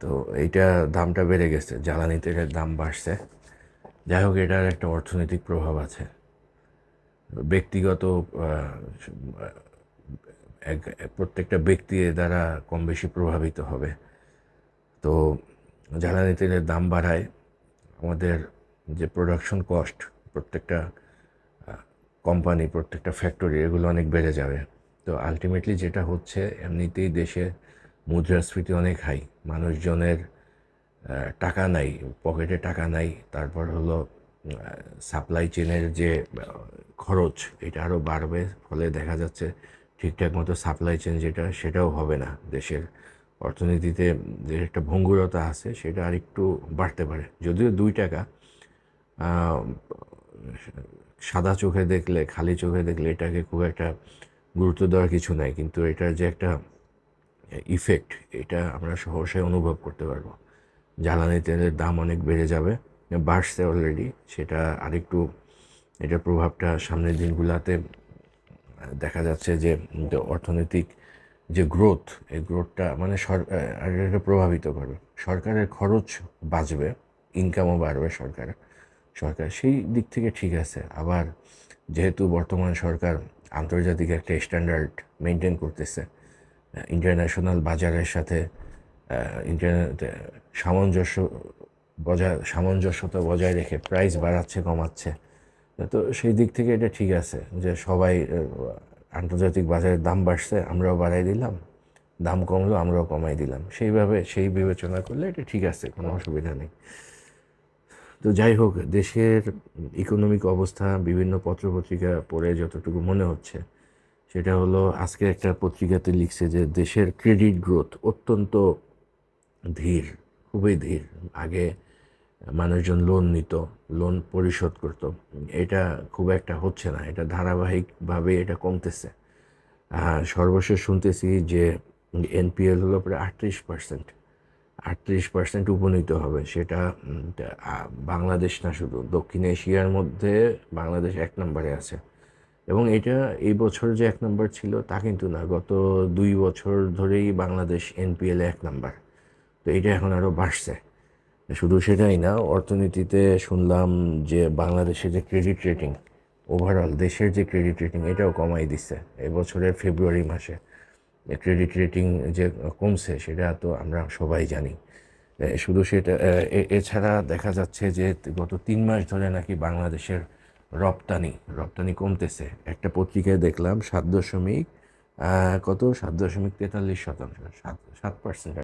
তো এইটা দামটা বেড়ে গেছে, জ্বালানি তেলের দাম বাড়ছে। যাই হোক, এটার একটা অর্থনৈতিক প্রভাব আছে। ব্যক্তিগত এক- প্রত্যেকটা ব্যক্তি দ্বারা কম বেশি প্রভাবিত হবে। তো জ্বালানি তেলের দাম বাড়ায়, আমাদের যে প্রোডাকশন কস্ট প্রত্যেকটা কোম্পানি প্রত্যেকটা ফ্যাক্টরি এগুলো অনেক বেড়ে যাবে। তো আলটিমেটলি যেটা হচ্ছে, এমনিতেই দেশে মুদ্রাস্ফীতি অনেক হাই। মানুষজনের টাকা নাই, পকেটে টাকা নাই, তারপর হলো সাপ্লাই চেনের যে খরচ, এটা আরও বাড়বে। ফলে দেখা যাচ্ছে ঠিকঠাক মতো সাপ্লাই চেন যেটা, সেটাও হবে না। দেশের অর্থনীতিতে যে একটা ভঙ্গুরতা আছে, সেটা আর একটু বাড়তে পারে। যদিও দুই টাকা সাদা চোখে দেখলে, খালি চোখে দেখলে এটাকে খুব একটা গুরুত্ব দেওয়ার কিছু নাই। কিন্তু এটার যে একটা ইফেক্ট এটা আমরা সহসায় অনুভব করতে পারব। জ্বালানি তেলের দাম অনেক বেড়ে যাবে, বাড়ছে অলরেডি সেটা আরেকটু এটার প্রভাবটা সামনের দিনগুলোতে দেখা যাচ্ছে যে অর্থনৈতিক যে গ্রোথ এই গ্রোথটা মানে সরকার এটা প্রভাবিত করবে। সরকারের খরচ বাঁচবে ইনকামও বাড়বে সরকারের সরকার সেই দিক থেকে ঠিক আছে। আবার যেহেতু বর্তমান সরকার আন্তর্জাতিক একটা স্ট্যান্ডার্ড মেনটেন করতেছে ইন্টারন্যাশনাল বাজারের সাথে সামঞ্জস্য বজায়, সামঞ্জস্যতা বজায় রেখে প্রাইস বাড়াচ্ছে, কমাচ্ছে। তো সেই দিক থেকে এটা ঠিক আছে যে সবাই আন্তর্জাতিক বাজারের দাম বাড়ছে, আমরাও বাড়াই দিলাম, দাম কমলো, আমরাও কমাই দিলাম। সেইভাবে, সেই বিবেচনা করলে এটা ঠিক আছে, কোনো অসুবিধা নেই। তো যাই হোক, দেশের ইকোনমিক অবস্থা, বিভিন্ন পত্রপত্রিকা পড়ে যতটুকু মনে হচ্ছে সেটা হলো আজকে একটা পত্রিকাতে লিখছে যে দেশের ক্রেডিট গ্রোথ অত্যন্ত ধীর, খুবই ধীর। আগে মানুষজন লোন নিত লোন পরিশোধ করত। এটা খুব একটা হচ্ছে না, এটা ধারাবাহিকভাবে এটা কমতেছে। সর্বশেষ শুনতেছি যে এনপিএল হলো প্রায় আটত্রিশ পার্সেন্ট আটত্রিশ পার্সেন্ট উপনীত হবে। সেটা বাংলাদেশ না শুধু, দক্ষিণ এশিয়ার মধ্যে বাংলাদেশ এক নম্বরে আছে। এবং এটা এই বছর যে এক নম্বর ছিল, তা কিন্তু না। গত দুই বছর ধরেই বাংলাদেশ এনপিএল এক নম্বর। তো এটা এখন আরও বাড়ছে। শুধু সেটাই না, অর্থনীতিতে শুনলাম যে বাংলাদেশের যে ক্রেডিট রেটিং ওভারঅল দেশের যে ক্রেডিট রেটিং এটাও কমাই দিচ্ছে। এই বছরের ফেব্রুয়ারি মাসে ক্রেডিট রেটিং যে কমছে, সেটা তো আমরা সবাই জানি। শুধু সেটা এছাড়া দেখা যাচ্ছে যে গত তিন মাস ধরে নাকি বাংলাদেশের রপ্তানি রপ্তানি কমতেছে। একটা পত্রিকায় দেখলাম সাত দশমিক কত? সাত দশমিক তেতাল্লিশ শতাংশ, সাত সাত পার্সেন্ট